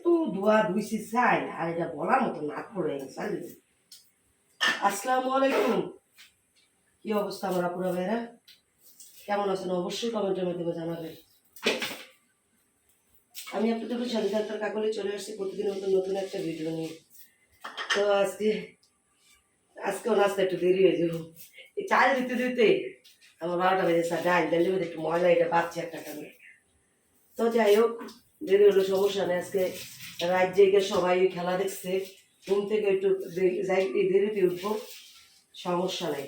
এত ধোয়া ধুইছি চাই, আর এটা বলার মতো না পড়ে গেছে আসসালামু আলাইকুম। কি অবস্থা আমার আপুরা ভাইরা কেমন আছেন? অবশ্যই কমেন্টের মাধ্যমে জানাবেন। আমি আপনাদের সাথে ডাক্তার কাকলে চলে আসছি প্রতিদিনের মতো নতুন একটা ভিডিও নিয়ে। তো আজকে, আজকেও নাস্তা একটু দেরি হয়ে যাব। এই চাল দিতে দিতে আমার বারোটা বেজে স্যার ডাল মধ্যে একটু ময়লা এটা বাচ্চা একটা কারণে তো যাই হোক দেরি হলো সমস্যা নেই। আজকে রাত জেগে সবাই খেলা দেখছে। ঘুম থেকে একটু যাই দেরিতে উঠবো। সমস্যা নেই।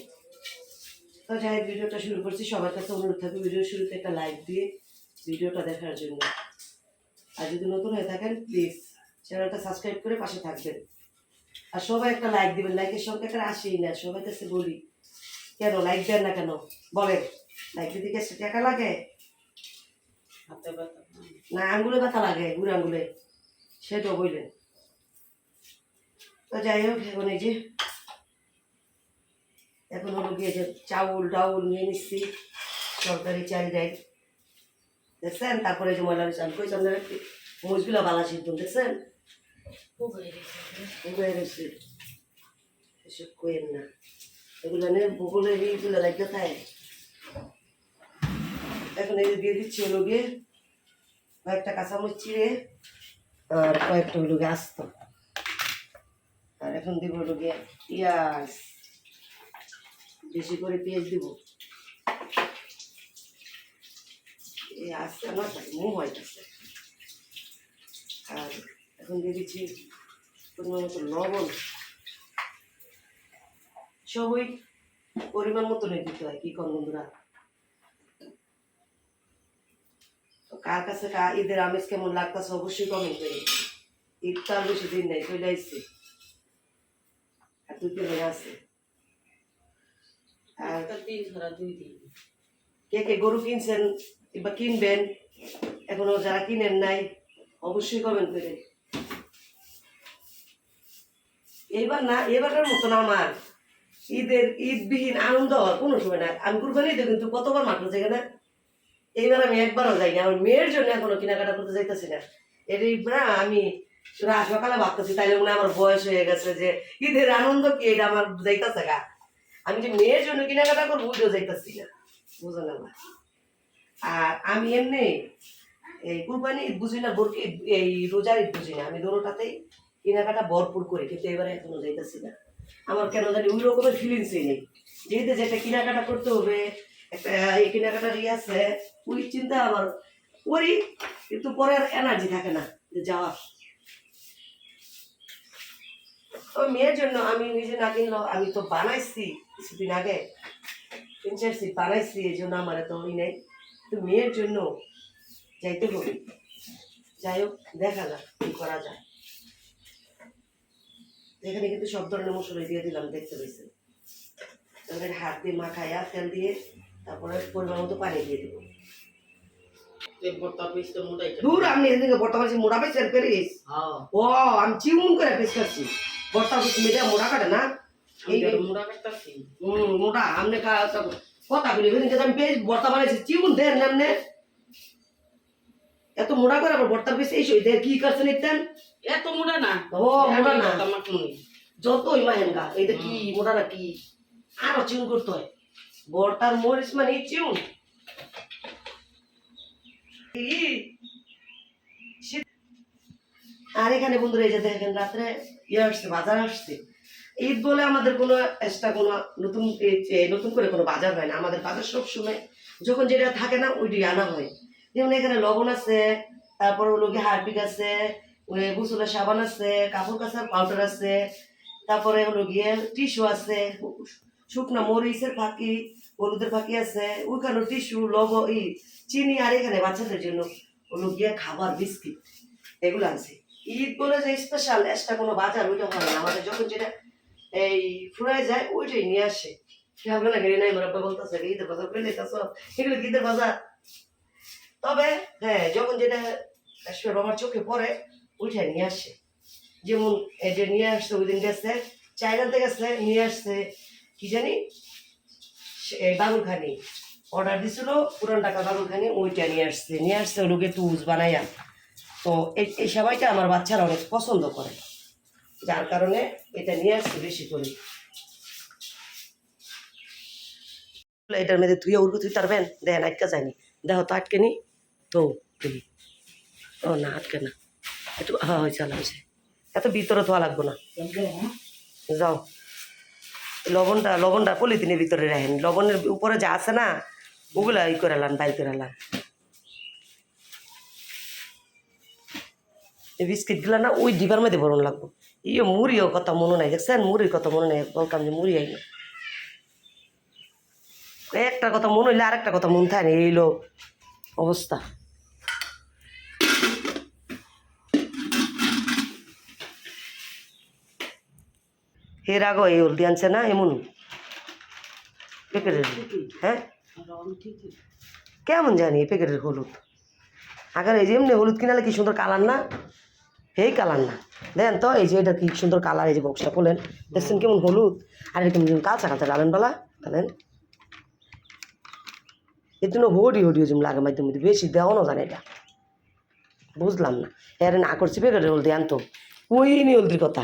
তো যাই ভিডিওটা শুরু করছি। সবার কাছে অনুরোধ থাকবে ভিডিও শুরুতে একটা লাইক দিয়ে ভিডিওটা দেখার জন্য। আর যদি নতুন হয়ে থাকেন প্লিজ চ্যানেলটা সাবস্ক্রাইব করে পাশে থাকবেন। আর সবাই একটা লাইক দিবেন। লাইকের সংখ্যা একটা আসেই না। সবাই কাছে বলি, কেন? লাইক দেন না কেন? বলেন। লাইক দিতে টাকা লাগে? হাতে ব্যথা। না আঙ্গুলে ব্যথা লাগে বুড়ো আঙ্গুলে। সেটাও বললেন তো যাই হোক এখন এই যে এখন হলো গিয়ে যে চাউল ডাউল নিয়ে নিচ্ছি সরকারি চাল দেয় দেখছেন? তারপরে যে ময়লা চাল। কই চাল মরিচগুলো বালা সিদ্ধ দেখছেন? এসব কোয়েন না। এগুলো নিয়ে বগলের এইগুলো লাগে থাকে এখন এই দিয়ে দিচ্ছি হলো গিয়ে কয়েকটা কাঁচামরিচ চিড়ে আর কয়েকটা হলো গিয়ে আস্ত। আর এখন দিব হলো গিয়ে পেঁয়াজ। বেশি করে পেঁয়াজ দিব। এই আস্তে আমার মুখ হইতেছে। আর এখন দিয়ে দিচ্ছি পরিমাণ মতো লবণ। সবই পরিমাণ মতো নিয়ে দিতে হয়, কি কর বন্ধুরা তো কার কাছে কা ঈদের আমেজ কেমন লাগতেছে অবশ্যই কমেন্ট করে ঈদ তো আর বেশি দিন নেই চলে আসছে। আর দুই দিন হয়ে আছে। আর কে কে গরু কিনছেন কিংবা কিনবেন এখনও যারা কিনেন নাই অবশ্যই কমেন্ট করে এইবার না এবারের মতন আমার ঈদের ঈদবিহীন আনন্দ হওয়ার কোনো সময় না আমি কুরবানি কিন্তু কতবার মাত্র যাই না এইবার আমি একবারও যাই না আমার মেয়ের জন্য এখনও কেনাকাটা করতে যাইতেছি না। এটাই না আমি সকালে ভাবতেছি, তাইলে মনে আমার বয়স হয়ে গেছে যে, ঈদের আনন্দ কি এটা আমার যাইতেছে গা? আমি যে মেয়ের জন্য কেনাকাটা করব বুঝেও যাইতেছি না। বুঝো না আর আমি এমনি এই কুরবানি বুঝি না, বোরকে এই রোজার ঈদ বুঝি না। আমি দোনোটাতেই কেনাকাটা ভরপুর করি, কিন্তু এবারে এখনও যাইতেছি না। আমার কেন জানি ওই রকমের ফিলিংসই নেই। যেহেতু যেটা কেনাকাটা করতে হবে একটা ইয়ে আছে, ওই চিন্তা আমার। করি কিন্তু পরে আর এনার্জি থাকে না যে যাওয়ার। ওই মেয়ের জন্য আমি নিজে না আমি তো বানাইছি কিছুদিন আগে। বানাইছি, এই জন্য আমার এত ওই নেই। তো মেয়ের জন্য যাইতে হবে। যাই হোক, দেখা যাক কি করা যায়। এখানে কিন্তু সব ধরনের মশলা দিয়ে দিলাম, দেখতে তারপরে হাত দিয়ে মাখায়া তেল দিয়ে তারপরে পরিমাণ মতো পানি দিয়ে দেবো। এই দূর আমি এদিকে বর্তমানে মোড়া পেয়েছেন পেরিস হ্যাঁ। ও আমি চিমুন করে পিস করছি বর্তা মেয়েটা মোড়া কাটে না? এই এই মোটা আমনে কথা বলি আমি পেজ বর্তা বানাইছি চিমুন দেন নামনে এত মোটা করে আবার বর্তার পিস এই সই কি করছেন ইতেন এত মোড়া না। ও মোটা না। যতই মাহেনগা এটা কি মোটা না কি? আরও চিউন করতে হয়। বর্তার চিউন ই, শীত- আর এখানে বন্ধুরা এই যে দেখেন রাত্রে ইয়ে আসছে বাজার আসছে। ঈদ বলে আমাদের কোনো এক্সট্রা কোনো নতুন নতুন করে কোনো বাজার হয় না। আমাদের বাজার সব সময় যখন যেটা থাকে না ওইটাই আনা হয়। যেমন এখানে লবণ আছে তারপর হলো গিয়ে হারপিক আছে গোসলের সাবান আছে কাপড় কাচার পাউডার আছে তারপরে হলো গিয়ে টিস্যু আছে। শুকনো মরিচের ফাঁকি, হলুদের ফাঁকি আছে, ওইখানে টিস্যু লব ই চিনি আর এখানে বাচ্চাদের জন্য হলো গিয়ে খাবার বিস্কিট, এগুলো আছে। ঈদ বলে যে স্পেশাল এক্সট্রা কোনো বাজার ওইটা হয় না, আমাদের যখন যেটা এই ফুরায় যায়, ওইটাই নিয়ে আসে। না, গেলে নাই, মোরাব্বা বলতেছে ঈদের বাজার করে নিতেছ এগুলো ঈদের বাজার? তবে হ্যাঁ যখন যেটা আসলে বাবার চোখে পড়ে, ওইটাই নিয়ে আসে। যেমন যে নিয়ে আসছে, ওই দিন গেছে চাইনাতে গেছে, নিয়ে আসছে কি জানি? বাবুরখানি অর্ডার দিছিল পুরান টাকা বাবুরখানি ওইটা নিয়ে আসছে। নিয়ে আসছে ওগুলোকে টুজ বানাইয়া। তো এই সেমাইটা আমার বাচ্চারা অনেক পছন্দ করে। যার কারণে এটা নিয়ে আসছি বেশি করে। এটার মধ্যে তুই উড়কো তুই পারবেন দেন আটকা যায়নি। দেখো তো আটকে নি তো দেখি ও না আটকে না। একটু হ্যাঁ হয়েছে এত ভিতরে ধোয়া লাগবো না। যাও। লবণটা লবণটা পলিথিনের ভিতরে রাখেন। লবণের উপরে যা আছে না, ওগুলা ই করে লান বাইর করে লান এই বিস্কিটগুলো না ওই ডিবার মধ্যে ভরণ লাগবো। ইয়ে মুড়িও কথা মনে নাই, দেখছেন? মুড়ির কথা মনে নাই, বলতাম যে মুড়ি আইনি একটা কথা মনে হইলে আরেকটা কথা মন থাকে এইলো অবস্থা। এর আগে এই হলদি আনছে না? এমন। প্যাকেটের হ্যাঁ? কেমন জানি প্যাকেটের হলুদ। আগের এই যে এমনি হলুদ কিনালে কি সুন্দর কালার না? এই কালার না। দেন তো এই যে এটা কি সুন্দর কালার এই যে বক্সটা খোলেন। দেখছেন কেমন হলুদ? আর এটা কেমন কালচা কালচা ডালেন বেলা। ডালেন এর জন্য হডি হডি যেমন লাগে মাধ্যমে মধ্যে বেশি দেওয়া না জানে এটা। বুঝলাম না। এর না করছি প্যাকেটের হলদি আনতো। ওই নি হলদির কথা।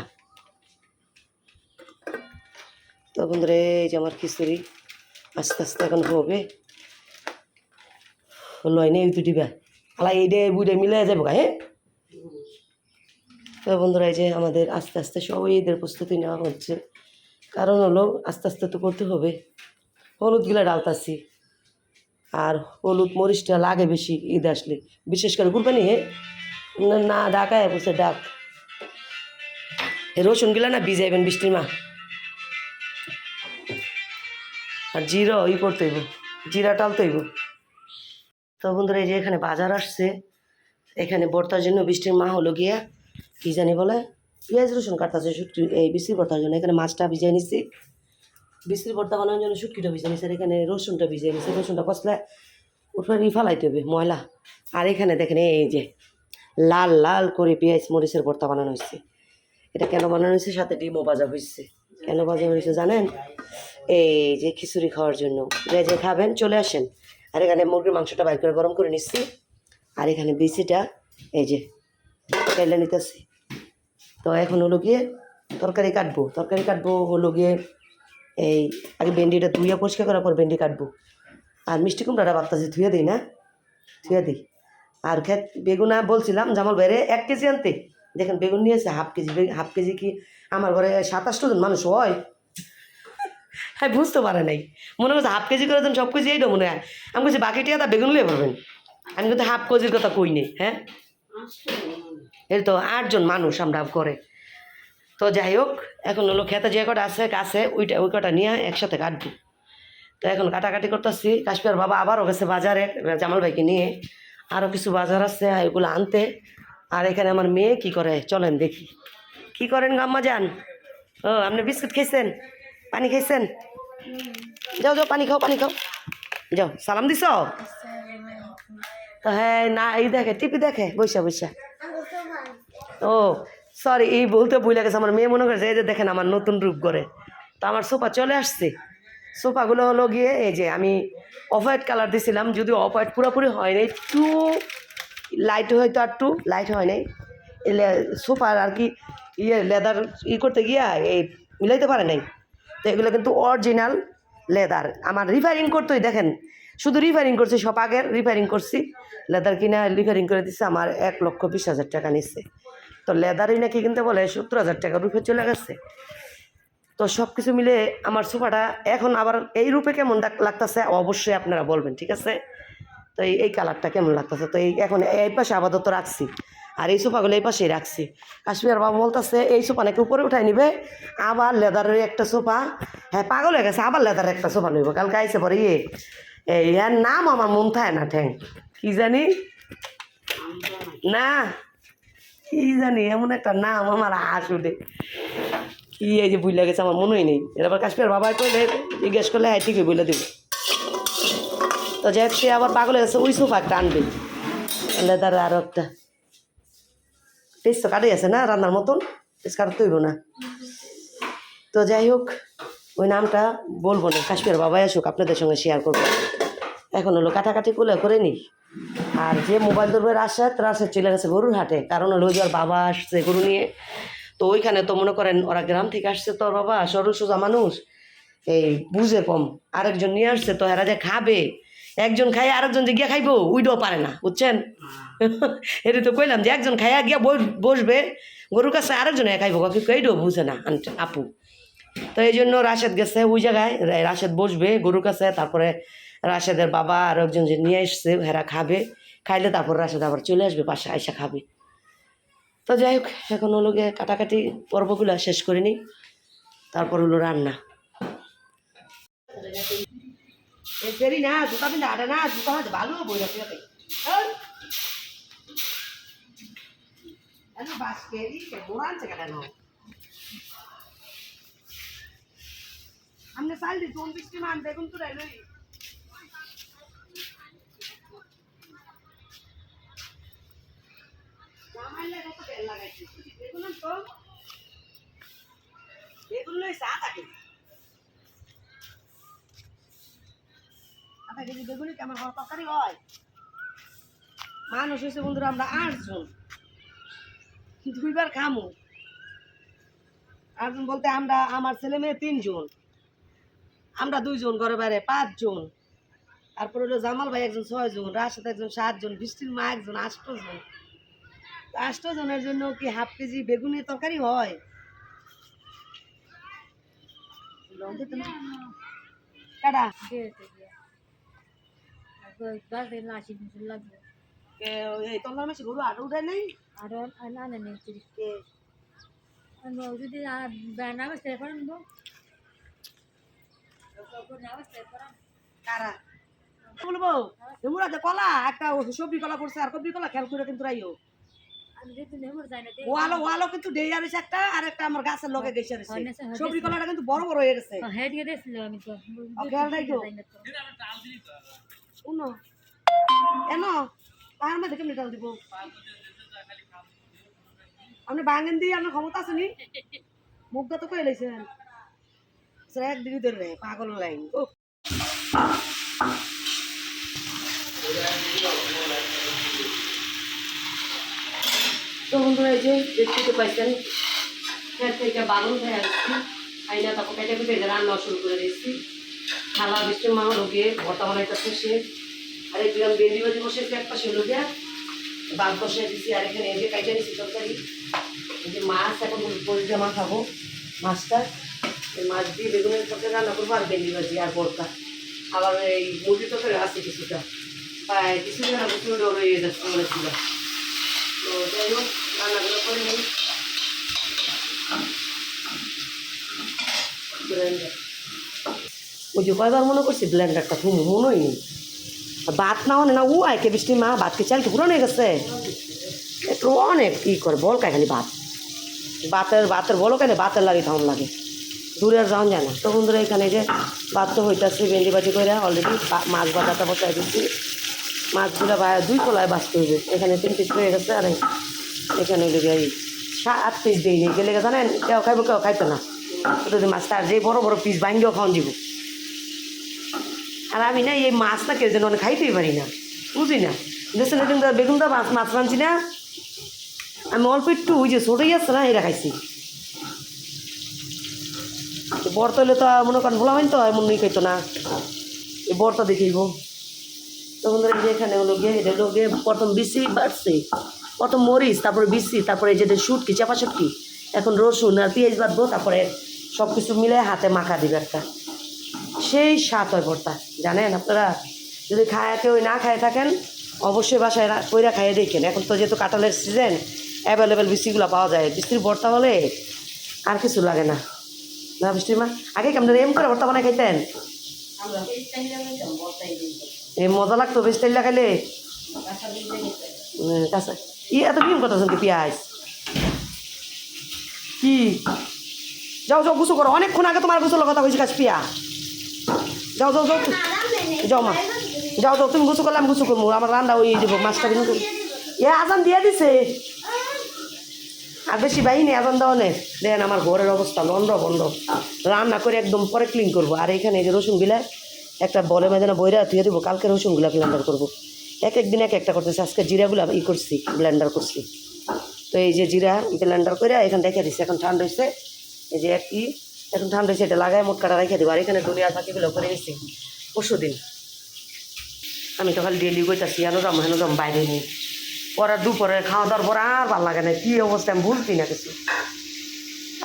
তো বন্ধুরা এই যে আমার খিচুড়ি আস্তে আস্তে এখন হবে। লয় নেই তুই দিবা আলা এই ডে বুড়ে মিলে যাব গা, হ্যাঁ? তো বন্ধুরা এই যে আমাদের আস্তে আস্তে সবাই ঈদের প্রস্তুতি নেওয়া হচ্ছে। কারণ হলো আস্তে আস্তে তো করতে হবে। হলুদগুলো ডালতাছি। আর হলুদ মরিচটা লাগে বেশি ঈদ আসলে। বিশেষ করে কুরবানি হে না না ডাকায় বসে ডাক। এই রসুনগুলো না ভিজাইবেন বৃষ্টির মা। আর জিরা ই করতে হইব, জিরা টালতে হইব। তো বন্ধুরা, এই যে এখানে বাজার আসছে, এখানে বর্তার জন্য বৃষ্টির মা হলো গিয়া, কি জানি বলে, পেঁয়াজ রসুন কাটতেছে শুটকি, এই বৃষ্টির বর্তার জন্য। এখানে মাছটা ভিজিয়ে নিচ্ছি বৃষ্টির ভর্তা বানানোর জন্য শুটকিটা ভিজিয়ে নিচ্ছে আর এখানে রসুনটা ভিজিয়ে নিচ্ছে রসুনটা কষলে উঠে ই হবে, ময়লা। আর এখানে দেখেন, এই যে লাল লাল করে পেঁয়াজ মরিচের ভর্তা বানানো হয়েছে। এটা কেন বানানো হয়েছে? সাথে ডিমও ভাজা হয়েছে। কেন ভাজা হয়েছে জানেন? এই যে খিচুড়ি খাওয়ার জন্য। যে যে খাবেন, চলে আসেন। আর এখানে মুরগির মাংসটা বাইর করে গরম করে নিচ্ছি। আর এখানে বিচিটা এই যে কেলে নিতেছি। তো এখন হলো গিয়ে তরকারি কাটবো। তরকারি কাটবো হলো গিয়ে এই আগে ভেন্ডিটা ধুয়ে পরিষ্কার করার পর ভেন্ডি কাটবো। আর মিষ্টি কুমড়াটা ভাবতেছি ধুয়ে দিই না? ধুয়ে দিই। আর খেত, বেগুনা বলছিলাম, জামাল বাইরে এক কেজি আনতে। দেখেন বেগুন নিয়েছে হাফ কেজি হাফ কেজি কি আমার ঘরে সাতাশটা জন মানুষ হয়? হ্যাঁ বুঝতে পারে নাই। মনে করছে হাফ কেজি করে দেন, সব কেজি এইটা মনে হয়। আমি বলছি বাকি টিয়া তা বেগুন লিয়ে পারবেন। আমি কিন্তু হাফ কেজির কথা কই নেই হ্যাঁ? এই তো আটজন মানুষ আমরা করে তো যাই হোক, এখন হলো খেতে যে কটা আছে, কাছে, ওইটা, ওই কটা নিয়ে একসাথে কাটবো। তো এখন কাটাকাটি করতেছি কাশ্মীর বাবা আবারও গেছে বাজারে, জামাল ভাইকে নিয়ে। আরও কিছু বাজার আছে এগুলো আনতে। আর এখানে আমার মেয়ে কি করে, চলেন দেখি। কি করেন গাম্মা যান ও, আপনি বিস্কুট খেয়েছেন পানি খাইছেন? যাও যাও, পানি খাও পানি খাও। যাও, সালাম দিছ? হ্যাঁ না, এই দেখে, টিপি দেখে বৈশা বৈশা ও সরি এই বলতে ভুলে গেছে। আমার মেয়ে মনে করেছে, এই যে দেখেন আমার নতুন রূপ করে তো আমার সোফা চলে আসছে। সোফাগুলো হলো গিয়ে, এই যে আমি অফ হোয়াইট কালার দিয়েছিলাম যদিও অফ হোয়াইট পুরোপুরি হয়নি একটু লাইট হয়তো আর একটু লাইট হয় নাই। সোফার আর কি ইয়ে লেদার ই করতে গিয়া, এই মিলাইতে পারে নাই। তো এগুলো কিন্তু অরিজিনাল লেদার আমার রিফারিং করতেই দেখেন, শুধু রিফারিং করছি, সব আগের রিফারিং করছি। লেদার কিনা রিফারিং করে দিচ্ছে আমার এক লক্ষ বিশ হাজার টাকা নিচ্ছে তো লেদারই নাকি কিনতে বলে, সত্তর হাজার টাকা রূপে চলে গেছে। তো সব কিছু মিলে আমার সোফাটা এখন আবার এই রূপে কেমন লাগ- লাগতেছে, অবশ্যই আপনারা বলবেন, ঠিক আছে? তো এই কালারটা কেমন লাগতেছে? তো এই এখন এই পাশে আপাতত রাখছি। আর এই সোফাগুলো এই পাশেই রাখছি। কাশ্মীর বাবা বলতেছে, এই সোফা নাকি উপরে উঠাই নিবে? আবার লেদারের একটা সোফা। হ্যাঁ পাগল হয়ে গেছে, আবার লেদারের একটা সোফা নিব। কালকে আইসে পরে ইয়ে এই এর নাম আমার মন থাকে না, ঠ্যাং। কি জানি? না, কি জানি, এমন একটা নাম আমার হাস উঠে কি এই যে বুঝলে গেছে, আমার মনেই নেই। এবার কাশ্মীর বাবা কইলে, জিজ্ঞেস করলে হ্যাঁ ঠিকই বলে দেবো। তো সে আবার পাগল হয়ে গেছে, ওই সোফা একটা আনবে। লেদার আরও একটা। টেস্ট তো কাটাই আছে না, রান্নার মতন টেস্ট কাটাতে হইব না। তো যাই হোক, ওই নামটা বলব না কাশ্মীর বাবাই আসুক, আপনাদের সঙ্গে শেয়ার করব। এখন হলো কাটাকাটি করে নিই। আর যে মোবাইল ধরবে রাশেদ রাশেদ চলে গেছে গরুর হাটে। কারণ হলো ওর বাবা আসছে গরু নিয়ে। তো ওইখানে তো মনে করেন ওরা গ্রাম থেকে আসছে তো ওর বাবা সরু সোজা মানুষ। এই বুঝে কম। আরেকজন নিয়ে আসছে তো এরা যে খাবে। একজন খাই আরেকজন যে গিয়া খাইবো উইডও পারে না বুঝছেন? এটা তো কইলাম যে একজন খাইয়া গিয়া বস- বসবে গরুর কাছে আরেকজনে খাইবো কি কইডও বুঝে না আপু। তো এই জন্য রাশেদ গেছে ওই জায়গায় রাশেদ বসবে গরুর কাছে তারপরে রাশেদের বাবা আর একজন যে নিয়ে এসছে হেরা খাবে খাইলে তারপর রাশেদ আবার চলে আসবে পাশে আইসা খাবে। তো যাই হোক এখন হলো গিয়ে কাটাকাটি পর্বগুলো শেষ করে নিই তারপর হলো রান্না। দেরি না, জুতা পিন্ধা আটা না, জুতা হাতে ভালো বই রাখি কেন বাস কেরি? কে বোরানছে কেন? আমনে সাল দি কোন বৃষ্টি মান দেখুন তো রাইলই জামাইলে কত দেখুন তো দেখুন লই সা থাকে আধা কেজি বেগুনি কেমন হওয়ার তরকারি হয়। মানুষ হয়েছে বন্ধুরা আমরা আটজন। দুইবার খামো। আটজন বলতে আমরা আমার ছেলে মেয়ে তিনজন। আমরা দুইজন ঘরে বাইরে পাঁচজন। তারপরে হলো জামাল ভাই একজন ছয়জন। রাশেদ একজন সাতজন। বৃষ্টির মা একজন আষ্টজন আষ্টজনের জন্য কি হাফ কেজি বেগুনের তরকারি হয়? লং কলা একটা সবজি কলা করছে আর কবজি কলা খেয়াল কিন্তু রাইও ওয়ালো ওয়ালো কিন্তু ডেই আরিস একটা আর একটা আমার গাছের লগে গেছে কলাটা কিন্তু বড় বড় হয়ে গেছে উনো এন তার মধ্যে কেমনি ডাল দিব। আপনি বাঙেন দিয়ে আপনার ক্ষমতা আছে নি? মুখটা তো কয়ে লাইছেন। স্যার একদিনই ধরে পাগল লাইন। ও তো বন্ধুরা, এই যে দেখতে তো পাইছেন খেত থেকে বাগুন হয়ে আসছি। আইনা তারপর কেটে কেটে রান্না শুরু করে দিচ্ছি থালা বৃষ্টির মা হলো গিয়ে ভর্তা বানাইতেছে সে আর এই দিলাম বেন্দি বাজি বসেছি এক পাশে হলো গিয়া বাদ বসে দিচ্ছি আর এখানে যে কাইটে নিচ্ছি তরকারি। যে মাছ, এখন পরিচা মাছ খাব? মাছটা? মাছ দিয়ে বেগুনের তরকারি রান্না করব আর বেন্দি বাজি আর ভর্তা। আবার এই মুরগি তরকারি আছে কিছুটা। প্রায় কিছুদিন আগে কিছু রয়ে যাচ্ছে মনে ছিল। তো যাই হোক, রান্নাগুলো করে নিই। ওই যে কয়বার মনে করছি ব্লেন্ডারটা ঘুমো মনেই নেই আর ভাত না হলে না ও আয় কে বৃষ্টি মা, ভাতকে চাল কি পুরানো গেছে। একটু অনেক কী করে, বল খায় খালি ভাত। বাতের বাতের বলো কেন বাতের লাগে কেমন লাগে। দূরের যাওয়া যায় না। তখন ধরে এখানে যে ভাত তো হইতেছে, ভেন্ডি বাজি করে অলরেডি মাছ বাজাটা বসাই দিচ্ছি মাছগুলো ভাই দুই কলায় বাঁচতে হইবে। এখানে তিন পিস হয়ে গেছে, আর এখানে এই সাত পিস নি গেলে জানেন কেউ খাইবো, কেউ খাইতো না। ছোটো যে মাছটা যে বড় বড় পিস ভাঙ্গেও খাওয়ান দিব। আর আমি না এই মাছ না কেউ যেন অনেক খাইতেই পারি না। বুঝি না? দেখছেন এদিন বেগুন দা মাছ মাছ রাঁধছি না। আমি অল্প একটু ওই যে ছোটোই আছে না, এটা খাইছি। বর্ত হলে তো মনে করেন ভোলা তো, এমন নেই খাইতো না। এই বর্তা দেখিব। তখন ধরে যে এখানে হলো গিয়ে, এটা গিয়ে প্রথম বিসি বাড়ছে। প্রথম মরিচ, তারপরে বিসি, তারপরে এই যে শুটকি চাপা শুটকি এখন রসুন আর পেঁয়াজ বাঁধবো তারপরে সব কিছু মিলে হাতে মাখা দিবে একটা। সেই স্বাদ হয় ভর্তা, জানেন আপনারা? যদি খায় কেউ না খায় থাকেন, অবশ্যই বাসায় কইরা খাইয়ে দেখেন। এখন তো যেহেতু কাঁঠালের সিজন অ্যাভেলেবেল বৃষ্টিগুলো পাওয়া যায়। বৃষ্টির ভর্তা হলে আর কিছু লাগে না। না বৃষ্টির মা? আগে কেমন এম করে ভর্তা বানায় খাইতেন? এ মজা লাগতো বেশ তেল লাগাইলে ই, এত বিম কথা শুনতে পেঁয়াজ? কি? যাও যাও গুছো করো। অনেকক্ষণ আগে তোমার গুছোর কথা কইছি কাজ পিয়া যাও যাও যাও। যাও, মা। যাও যাও, তুমি গুছো করলে, আমি গুছো করব। আমার রান্না ওই দেবো মাছটা বিন এ, আজান দিয়ে দিছে। আর বেশি বাহিনী আজান দেওয়া নেই। দেখেন আমার ঘরের অবস্থা লন্ড বন্ধ রান্না করে একদম পরে ক্লিন করব। আর এখানে এই যে রসুন বিলায় একটা বলে মেদানা বইরা ধুয়ে দেবো, কালকে রসুনগুলা ব্লেন্ডার করব। এক এক দিন এক একটা করতেছি। আজকে জিরাগুলো ই করছি ব্লেন্ডার করছি। তো এই যে জিরা ব্লেন্ডার করে এখানে রেখে দিচ্ছি এখন ঠান্ডা হয়েছে এই যে একই এখন ঠান্ডা হয়েছে, এটা লাগাই মোট কাটা রেখে দেবো। আর এখানে দুনিয়ার পাখিগুলো করে গেছি পরশু দিন আমি তো খালি ডেলি কইতাছি হেন যাম হেন যাম, বাইরে নিয়ে পরে দুপুরে খাওয়া দাওয়ার পর আর ভালো লাগে না, কী অবস্থা, আমি ভুলছি না কিছু।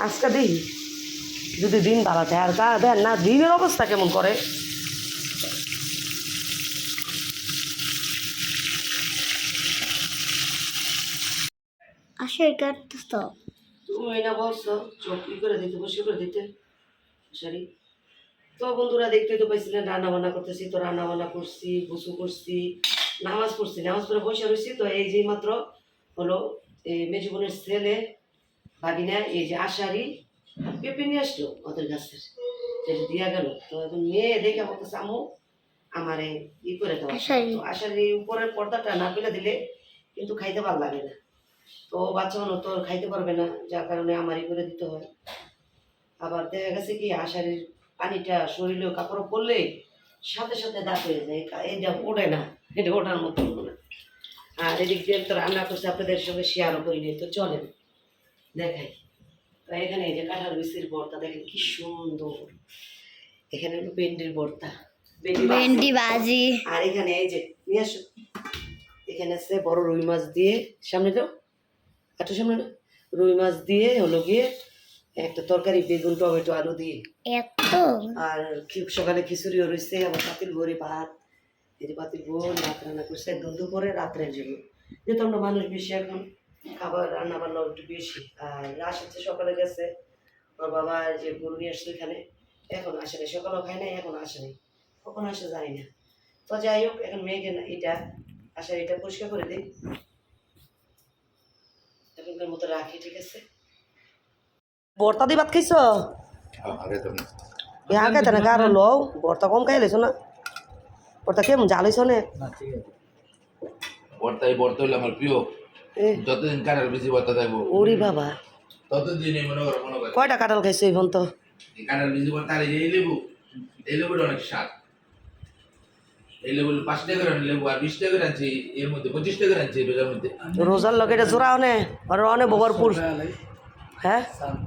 আজকে দেখি যদি দিন ভালো থাকে, আর তা দেন না, দিনের অবস্থা কেমন করে? তো। তুমি না বলছো চোখ ই করে দিতে বসে করে দিতে। সরি। তো বন্ধুরা দেখতে তো পাইছিলেন রান্না বান্না করতেছি তো রান্না বান্না করছি গোসু করছি নামাজ পড়ছি নামাজ পড়ে বসে রয়েছি তো এই যে মাত্র হলো এই মেজু বোনের ছেলে ভাগিনা এই যে আশারি পেঁপে নিয়ে আসলো ওদের গাছের যেটা দিয়া গেল। তো এখন মেয়ে দেখে বলতেছে আমু আমারে ই করে দেওয়া আশারি। উপরের পর্দাটা না তুলে দিলে কিন্তু খাইতে ভালো লাগে না। তো বাচ্চা মানুষ তো খাইতে পারবে না যার কারণে আমারই করে দিতে হয়। আবার দেখা গেছে কি আষাঢ়ের পানিটা শরীরে কাপড় পরলে সাথে সাথে দাঁত হয়ে যায় এটা ওঠে না এটা ওঠার মতো না। আর এদিক দিয়ে তো রান্না করছে আপনাদের সঙ্গে শেয়ারও করিনি তো চলেন দেখাই। তো এখানে এই যে কাঁঠাল বিচির ভর্তা দেখেন কি সুন্দর। এখানে হলো ভেন্ডির ভর্তা। ভেন্ডি ভাজি। আর এখানে এই যে নিয়ে আসো। এখানে আছে বড় রুই মাছ দিয়ে সামনে তো একটু সামনে রুই মাছ দিয়ে হলো গিয়ে একটা তরকারি বেগুন টমেটো আলু দিয়ে। আর সকালে খিচুড়িও রয়েছে আবার পাতিল ভরে ভাত। এই পাতিল ভোর ভাত রান্না করছে একদম দুপুরে রাত্রের জন্য। যেহেতু আমরা মানুষ বেশি এখন খাবার রান্না বান্না একটু বেশি। আর রাশেদ সকালে গেছে। ওর বাবা যে গরু নিয়ে আসছে এখানে। এখন আসে আসেনি সকালেও খায় না এখন আসে আসেনি কখন আসে জানি না। তো যাই হোক এখন মেয়েকে না এটা আসার এটা পরিষ্কার করে দিই। এখনকার মতো রাখি ঠিক আছে? বর্তা দিয়ে ভাত খাইছো? তো বিহার খাইতে না কারও লো বর্তা কম খাই লেছো না। বর্তা কেমন জাল হইছ না? বর্তা এই বর্তা হইলে আমার প্রিয়। এ, যতদিন কাটার বেশি বর্তা থাকব ওরে বাবা। ততদিন মনে করো মনে করে। কয়টা কাঁঠাল খাইছো তো এই কাটার বেশি বর্তা আর এই এই লেবু এই লেবুটা অনেক স্বাদ। এই লেবু পাঁচ টাকা করে লেবু আর বিশ টাকা করে আনছি এর মধ্যে পঁচিশ টাকা করে আনছি এই মধ্যে। রোজার লগে এটা জোড়া অনে আর অনে ভরপুর। হ্যাঁ?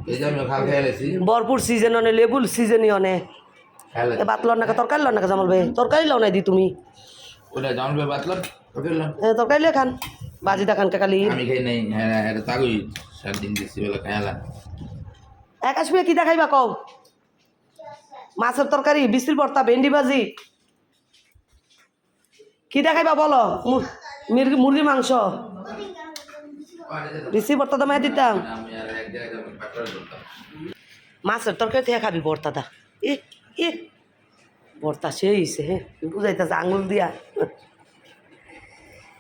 এই যে খাল খেয়ে এলেছি ভরপুর সিজন অনে সিজনই অনে ভাত লন নাকা তরকারি লন নাকা জামাল ভাই তরকারি লও নাই দি তুমি। ওটা জামল ভাই বাতলাম পকেলাম এ, তরকারি লিয়ে খান বাজি দেখান কে কালি আমি খাই নাই হ্যাঁ হ্যাঁ এটা তাগুই সাত দিন দিচ্ছি বেলা খাইলাম একাশ মিয়া কি দেখাইবা কও? মাছের তরকারি বিস্তির ভর্তা ভেন্ডি ভাজি। কি দেখাইবা বলো? মুরগি মাংস। বিসি ভর্তা দামাই দিতাম। মাছের তরকারি থেকে খাবি ভর্তাটা এ এ। ভর্তা সে হইছে হ্যাঁ বুঝাইতেছে আঙুল দিয়া।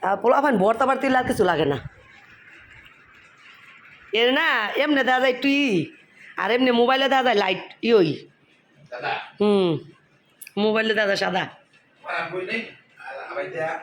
আর পোলা ফান ভর্তা বাড়তে আর কিছু লাগে না। এর না এমনি দেওয়া যায় তুই আর এমনি মোবাইলে দেওয়া যায় লাইট ই ওই। হুম। মোবাইলে দেওয়া যায় সাদা। আমার